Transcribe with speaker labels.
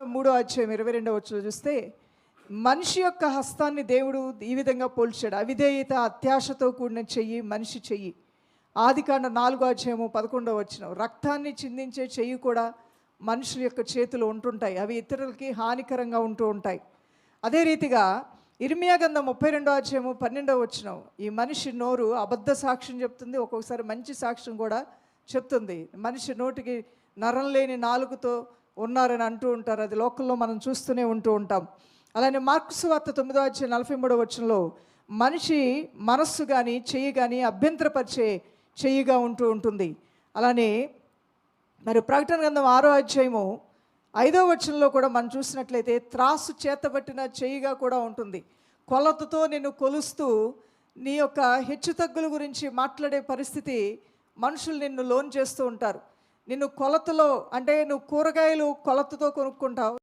Speaker 1: మూడో అధ్యాయం ఇరవై రెండవ వచ్చులో చూస్తే మనిషి యొక్క హస్తాన్ని దేవుడు ఈ విధంగా పోల్చాడు. అవిధేయత అత్యాశతో కూడిన చెయ్యి మనిషి చెయ్యి. ఆదికాండ నాలుగో అధ్యాయము పదకొండవ వచ్చిన రక్తాన్ని చిందించే చెయ్యి కూడా మనుషుల యొక్క చేతులు ఉంటుంటాయి. అవి ఇతరులకి హానికరంగా ఉంటూ ఉంటాయి. అదే రీతిగా ఇర్మియాగంధ ముప్పై రెండో అధ్యాయము పన్నెండవ వచ్చిన ఈ మనిషి నోరు అబద్ధ సాక్ష్యం చెప్తుంది. ఒక్కొక్కసారి మంచి సాక్ష్యం కూడా చెప్తుంది. మనిషి నోటికి నరం లేని నాలుగుతో ఉన్నారని అంటూ ఉంటారు. అది లోకల్లో మనం చూస్తూనే ఉంటూ ఉంటాం. అలానే మార్క్స్ వార్త తొమ్మిదో వచ్చే నలభై మూడో వచనంలో మనిషి మనస్సు కానీ చెయ్యి కానీ అభ్యంతరపరిచే చెయ్యిగా ఉంటూ ఉంటుంది. అలానే మరి ప్రకటన గ్రంథం ఆరో అధ్యాయము ఐదో వచనంలో కూడా మనం చూసినట్లయితే త్రాసు చేతబట్టిన చెయ్యిగా కూడా ఉంటుంది. కొలతతో నిన్ను కొలుస్తూ నీ యొక్క హెచ్చుతగ్గుల గురించి మాట్లాడే పరిస్థితి మనుషులు నిన్ను లోన్ చేస్తూ ఉంటారు. నిన్ను కొలతలో అంటే నువ్వు కూరగాయలు కొలతతో కొనుక్కుంటావు.